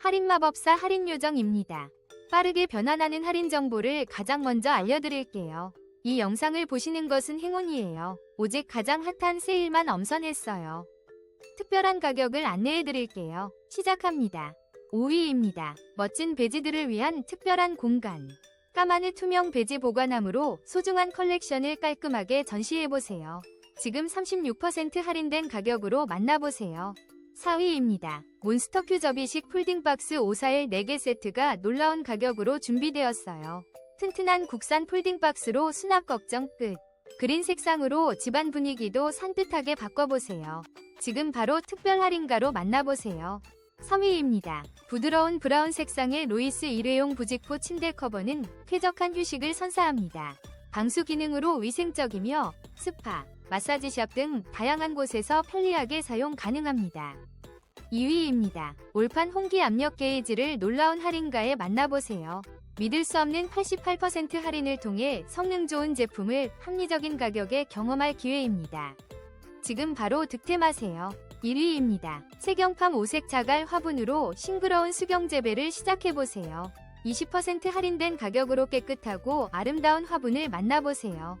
할인마법사 할인요정입니다. 빠르게 변환하는 할인 정보를 가장 먼저 알려드릴게요. 이 영상을 보시는 것은 행운이에요. 오직 가장 핫한 세일만 엄선했어요. 특별한 가격을 안내해드릴게요. 시작합니다. 5위입니다. 멋진 베지들을 위한 특별한 공간. 까마느 투명 베지 보관함으로 소중한 컬렉션을 깔끔하게 전시해보세요. 지금 36% 할인된 가격으로 만나보세요. 4위입니다. 몬스터 큐 접이식 폴딩박스 541 4개 세트가 놀라운 가격으로 준비되었어요. 튼튼한 국산 폴딩박스로 수납 걱정 끝. 그린 색상으로 집안 분위기도 산뜻하게 바꿔보세요. 지금 바로 특별 할인가로 만나보세요. 3위입니다. 부드러운 브라운 색상의 로이스 일회용 부직포 침대 커버는 쾌적한 휴식을 선사합니다. 방수 기능으로 위생적이며 스파, 마사지 샵 등 다양한 곳에서 편리하게 사용 가능합니다. 2위입니다. 올판 홍기 압력 게이지를 놀라운 할인가에 만나보세요. 믿을 수 없는 88% 할인을 통해 성능 좋은 제품을 합리적인 가격에 경험할 기회입니다. 지금 바로 득템하세요. 1위입니다. 세경팜 오색 자갈 화분으로 싱그러운 수경 재배를 시작해보세요. 20% 할인된 가격으로 깨끗하고 아름다운 화분을 만나보세요.